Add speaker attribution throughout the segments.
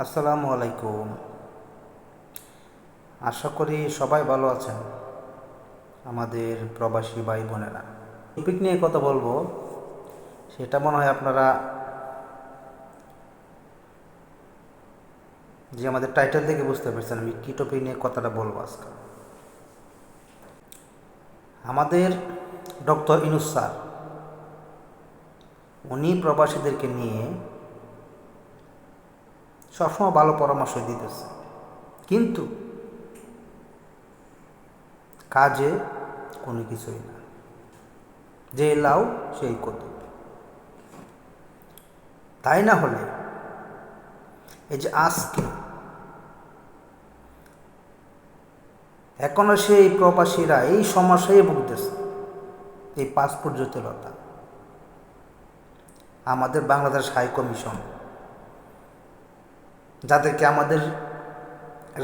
Speaker 1: আসসালামু আলাইকুম। আশা করি সবাই ভালো আছেন, আমাদের প্রবাসী ভাই বোনেরা টপিক নিয়ে কথা বলব, সেটা মনে হয় আপনারা যে আমাদের টাইটেল থেকে বুঝতে পারছেন, আমি কী টপিক নিয়ে কথাটা বলব আজকে। আমাদের ডক্টর ইনুস স্যার, উনি প্রবাসীদেরকে নিয়ে সবসময় ভালো পরামর্শ দিতেছে। কিন্তু কাজে কোনো কিছুই না। যে লাও সেই কত তাই না হলে এই যে আজকে এখনও সেই প্রবাসীরা এই সমস্যায় ভুগতেছে, এই পাসপোর্ট জটিলতা। আমাদের বাংলাদেশ হাই কমিশন যাদেরকে আমাদের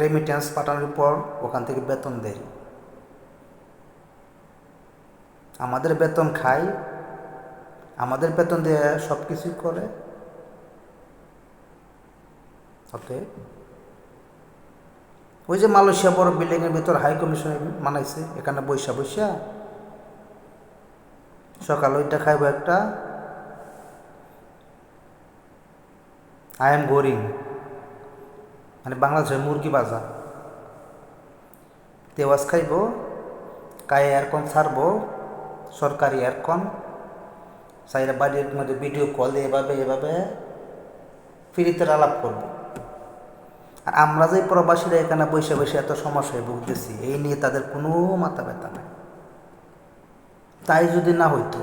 Speaker 1: রেমিটেন্স পাঠানোর পর ওখান থেকে বেতন দেয়। আমাদের বেতন খাই আমাদের বেতন দিয়ে সব কিছুই করে। ওই যে মালয়েশিয়া বড় বিল্ডিংয়ের ভিতর হাই কমিশন মানাইছে এখানে বৈশা বৈশা। সকাল ওইটা খাইব একটা। আই এম গোরিং মানে বাংলাদেশের মুরগি বাজা তেওয়াজ খাইব কায়ে এয়ারকন ছাড়বো, সরকারি এয়ারকন সাইরা বাড়ির মধ্যে ভিডিও কল এভাবে এভাবে ফ্রিতে আলাপ করব। আর আমরা যে প্রবাসীরা এখানে বসে বসে এত সমস্যায় ভুগতেছি, এই নিয়ে তাদের কোনো মাথা ব্যথা নেই। তাই যদি না হইতো,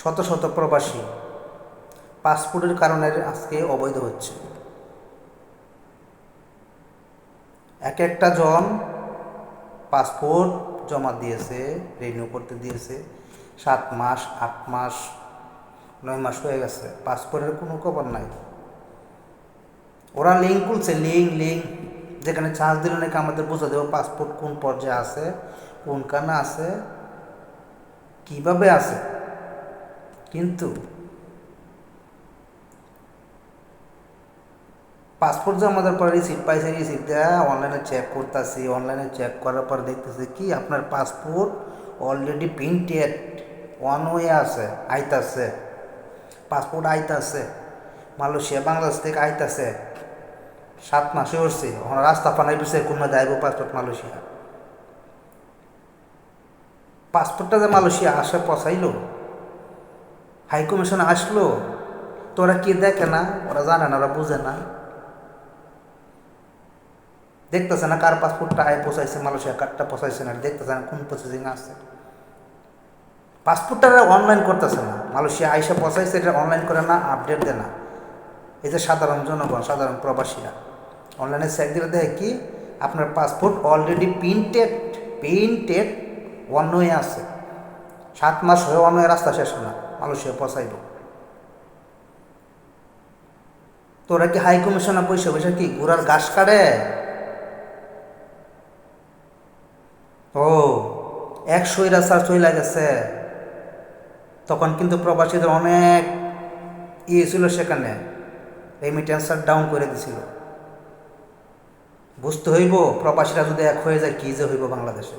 Speaker 1: শত শত প্রবাসী পাসপোর্টের কারণে আজকে অবৈধ হচ্ছে। এক একটা জন পাসপোর্ট জমা দিয়েছে রিনিউ করতে দিয়েছে। সাত মাস, আট মাস, নয় মাস হয়ে গেছে। পাসপোর্টের কোনো খবর নাই। ওরা লিঙ্ক খুলছে লিঙ্ক লিঙ্ক যেখানে চার্জ দিলে নাকি আমাদের বোঝা দেবো পাসপোর্ট কোন পর্যায়ে আছে, কোন কানা আছে, কীভাবে আছে। কিন্তু পাসপোর্ট জমা দেওয়ার পরে রিসিপ্ট পাইছে দেওয়া অনলাইনে চেক করতেছি অনলাইনে চেক করার পর দেখতেছি কি আপনার passport already printed one way আছে, আইতাছে, পাসপোর্ট আইতাছে, মালয়েশিয়া, বাংলাদেশ থেকে আইতাছে, সাত মাসে উঠছে, ওখানে রাস্তা পানাই পিছিয়ে কোনো যাইব পাসপোর্ট মালয়েশিয়া। পাসপোর্টটা যে মালয়েশিয়া আসে পচাইলো হাই কমিশনে আসলো তো ওরা কি দেখে না, ওরা জানে না, ওরা বুঝে না। দেখতেছে না কার পাসপোর্টটা আয় পৌঁছাইছে মালয়েশিয়া কার্ডটা পৌঁছাইছে না, দেখতেছে না কোন প্রসেসিং আছে। পাসপোর্টটা অনলাইন করতেছে না, মালয়েশিয়া আইসা পৌঁছাইছে এটা অনলাইন করে না আপডেট দেয় না। এই যে সাধারণ জনগণ, সাধারণ প্রবাসীরা অনলাইনে চেক দিলে দেখে কি, আপনার পাসপোর্ট অলরেডি প্রিন্টেড প্রিন্টেড অন্য হয়ে আছে। সাত মাস হয়ে অন্য রাস্তা শেষ না মালয়েশিয়া পৌঁছাইব তোরা কি হাই কমিশনে বসে বসে কি ঘোড়ার ঘাস কাটে? এক স্বৈরাচার চলে গেছে। তখন কিন্তু প্রবাসীদের অনেক ইয়ে ছিল সেখানে। রেমিটেন্সার ডাউন করে দিছিল। বুঝতে হইব, প্রবাসীরা যদি এক হয়ে যায়, কী যে হইব বাংলাদেশে।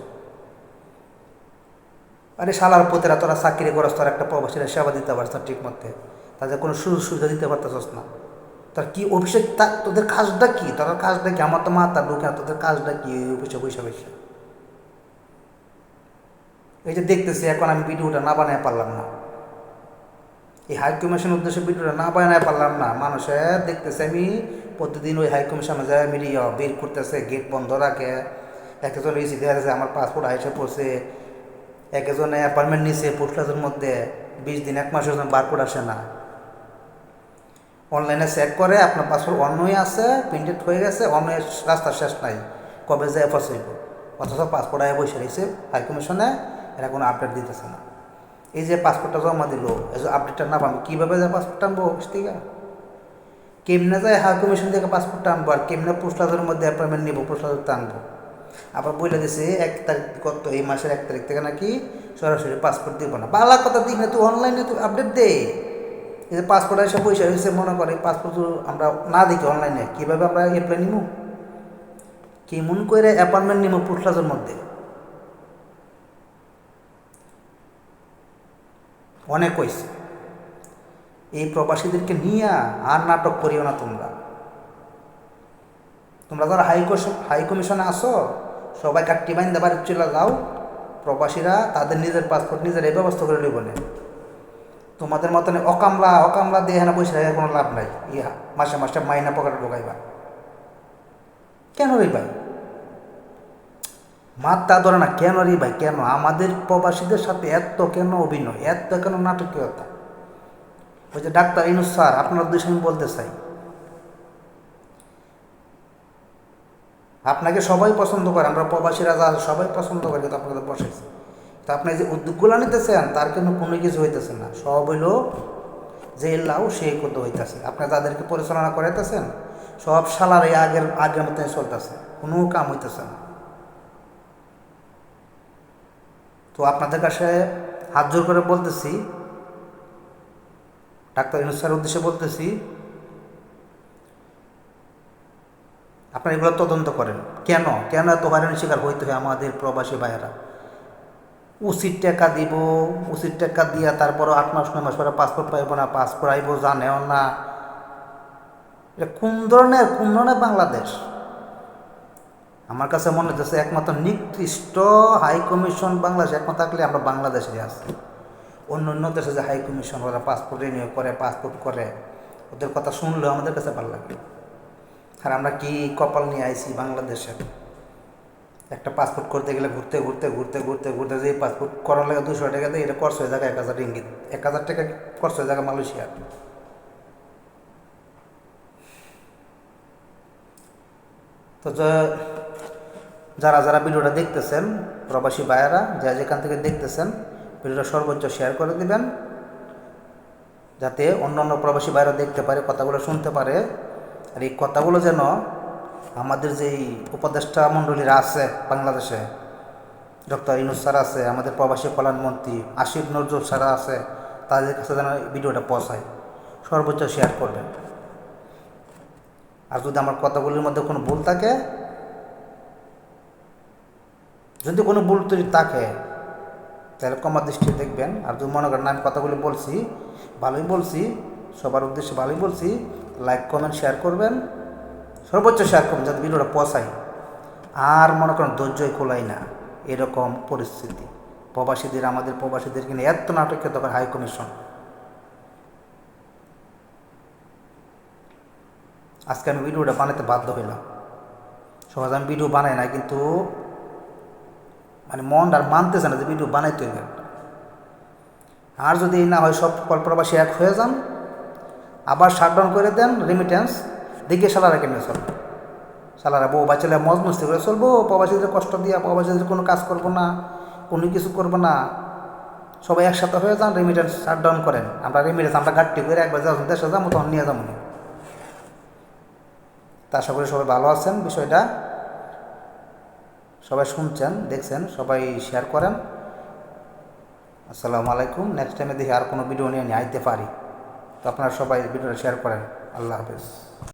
Speaker 1: আরে শালার পোতেরা, তোরা চাকরি করস, তোর একটা প্রবাসীরা সেবা দিতে পারছ ঠিক মতে তাদের কোনো সুযোগ সুবিধা দিতে পারতেছস না। তার কি অভিষেক, তা তোদের কাজটা কি? তোর কাজটা কি? আমার তো মাথা ঢুকে তোদের কাজটা কি? অফিসে বসে বসে এই যে দেখতেছি, এখন আমি ভিডিওটা না বানায় পারলাম না। এই হাই কমিশনের উদ্দেশ্যে ভিডিওটা না বানায় পারলাম না। মানুষের দেখতেছে আমি প্রতিদিন ওই হাই কমিশনে যায় আমি বের করতেছে গেট বন্ধ রাখে। একজন রিসি দেওয়া আছে, আমার পাসপোর্ট আইসে পড়ছে। একজনে অ্যাপার্টমেন্ট নিছে পোস্ট মধ্যে। বিশ দিন, এক মাসের জন্য বারকোড আসে না। অনলাইনে চেক করে, আপনার পাসপোর্ট অন্যই আছে প্রিন্টেড হয়ে গেছে অন্য রাস্তা শেষ নাই। কবে যায় ফসইব অথচ পাসপোর্ট আয় বসে রয়েছে হাই কমিশনে এরা কোনো আপডেট দিতেছে না। এই যে পাসপোর্টটা জমা দিল, এই যে আপডেটটা না পাবো কীভাবে যায় পাসপোর্ট আনব অফিস থেকে? কেমনে যায় হাই কমিশন থেকে পাসপোর্টটা আনব, আর কেমনে পোস্ট ক্লাসের মধ্যে অ্যাপয়েন্টমেন্ট নিবো পোস্ট ক্লাসটা আনব? আবার বলে দিছে, এক তারিখ কত এই মাসের এক তারিখ থেকে নাকি সরাসরি পাসপোর্ট দিব না। বালা কথা দিক না, তুই অনলাইনে তুই আপডেট দে। এই যে পাসপোর্ট এসে পয়সা হয়েছে, মনে করে পাসপোর্ট আমরা না দেখি অনলাইনে কীভাবে আমরা অ্যাপ্লাই নিব? কেমন করে অ্যাপয়েন্টমেন্ট নিব পুটলাজের মধ্যে? অনেক হয়েছে এই প্রবাসীদেরকে নিয়ে আর নাটক করিও না তোমরা। তোমরা ধর হাই হাই কমিশনে আসো, সবাই কাট্টি বাইন দেবার চলে যাও, প্রবাসীরা তাদের নিজের পাসপোর্ট নিজের এই ব্যবস্থা করে নেব না। তোমাদের মতন অকামলা অকামলা দিয়ে এখানে বসে কোনো লাভ নাই। ইয়া মাসে মাসে মাইনা পকেটে ঢোকাইবা। কেন রে ভাই মাত্রা ধরে না, কেন রে ভাই, কেন? আমাদের প্রবাসীদের সাথে এত কেন অভিনয়? এত কেন নাটকীয়তা? ওই যে ডাক্তার ইনুস স্যার, আপনার উদ্দেশ্যে আমি বলতে চাই। আপনাকে সবাই পছন্দ করে, আমরা প্রবাসীরা যা সবাই পছন্দ করে, কিন্তু আপনাদের বসেছে তা আপনি যে উদ্যোগগুলো নিতেছেন, তার কিন্তু কোনো কিছু হইতেছে না। সব হইল যে লাউ সেই কত হইতেছে। আপনি যাদেরকে পরিচালনা করাইতেছেন, সব সালারে আগের আগের মতন চলতেছে। কোনো কাম হইতেছে না। তো আপনাদের কাছে হাত জোর করে বলতেছি, ডাক্তার ইনুসার উদ্দেশ্যে বলতেছি, আপনারা এগুলো তদন্ত করেন। কেন? কেন এত হয়রানি শিকার হইতে হয় আমাদের প্রবাসী ভাইয়েরা? উচিত টাকা দিব, উচিত টাকা দিয়া তারপরও আট মাস, নয় মাস পরে পাসপোর্ট পাইব না, পাসপোর্ট আইব জানেও না। এটা কোন ধরনের কোন ধরনের বাংলাদেশ? আমার কাছে মনে হচ্ছে একমাত্র নিকৃষ্ট হাই কমিশন বাংলাদেশ একমাত্র থাকলে আমরা বাংলাদেশে আছি। অন্য অন্য দেশে যে হাই কমিশন ওরা পাসপোর্ট রিনিউ করে পাসপোর্ট করে, ওদের কথা শুনলেও আমাদের কাছে ভালো লাগে আর আমরা কি কপাল নিয়ে আইছি বাংলাদেশে একটা পাসপোর্ট করতে গেলে ঘুরতে ঘুরতে ঘুরতে ঘুরতে ঘুরতে যে পাসপোর্ট করার লাগে দুশো টাকা দিয়ে এটা খরচ হয়ে যাবে এক হাজার ইঙ্গিত এক হাজার টাকা খরচ হয়ে যাবে মালয়েশিয়া। তো যারা যারা ভিডিওটা দেখতেছেন, প্রবাসী ভাইয়েরা যা যেখান থেকে দেখতেছেন, ভিডিওটা সর্বোচ্চ শেয়ার করে দিবেন, যাতে অন্য অন্য প্রবাসী ভাইরা দেখতে পারে, কথাগুলো শুনতে পারে, আর এই কথাগুলো যেন আমাদের যেই উপদেষ্টা মণ্ডলীরা আছে বাংলাদেশে, ডক্টর ইনুস স্যার আছে, আমাদের প্রবাসী কল্যাণমন্ত্রী আশিফ নজরুল স্যার আছে, তাদের কাছে যেন এই ভিডিওটা পৌঁছায়, সর্বোচ্চ শেয়ার করবেন। আর যদি আমার কথাগুলির মধ্যে কোনো ভুল থাকে যদি কোনো ভুল ত্রুটি থাকে, তাহলে কমার দৃষ্টি দেখবেন। আর যদি মনে করেন আমি কথাগুলি বলছি, ভালোই বলছি, সবার উদ্দেশ্যে ভালোই বলছি লাইক কমেন্ট শেয়ার করবেন। সর্বোচ্চ শেয়ার করবেন যাতে ভিডিওটা পৌঁছায়। আর মনে করেন ধৈর্যই খোলাই না, এরকম পরিস্থিতি। প্রবাসীদের, আমাদের প্রবাসীদের কিনে এত নাটকীয় তখন হাই কমিশন আজকে আমি ভিডিওটা বানাতে বাধ্য হইলাম। সহজ আমি ভিডিও বানাই না কিন্তু মানে মন আর মানতেছে না যে ভিডিও বানাইতে হইবে। আর যদি না হয় সব কল্পনাবাসী এক হয়ে যান, আবার শাটডাউন করে দেন রেমিটেন্স দেখে সালারা কেমনে চলবে? সালারা বউ বাচ্চালে মজ মস্তি করে চলবো, প্রবাসীদের কষ্ট দিয়া প্রবাসীদের কোনো কাজ করব না, কোনো কিছু করব না। সবাই একসাথে হয়ে যান রেমিটেন্স শাটডাউন করেন। আমরা রেমিটেন্স আমরা গাড়টি করে একবার যখন দেশে যাব তখন নিয়ে যাব তা আশা করি সবাই ভালো আছেন। বিষয়টা সবাই শুনছেন, দেখছেন, সবাই শেয়ার করেন। আসসালামু আলাইকুম। নেক্সট টাইমে দেখি আর কোনো ভিডিও নিয়ে নিয়ে আইতে পারি। তো আপনারা সবাই ভিডিওটা শেয়ার করেন। আল্লাহ হাফেজ।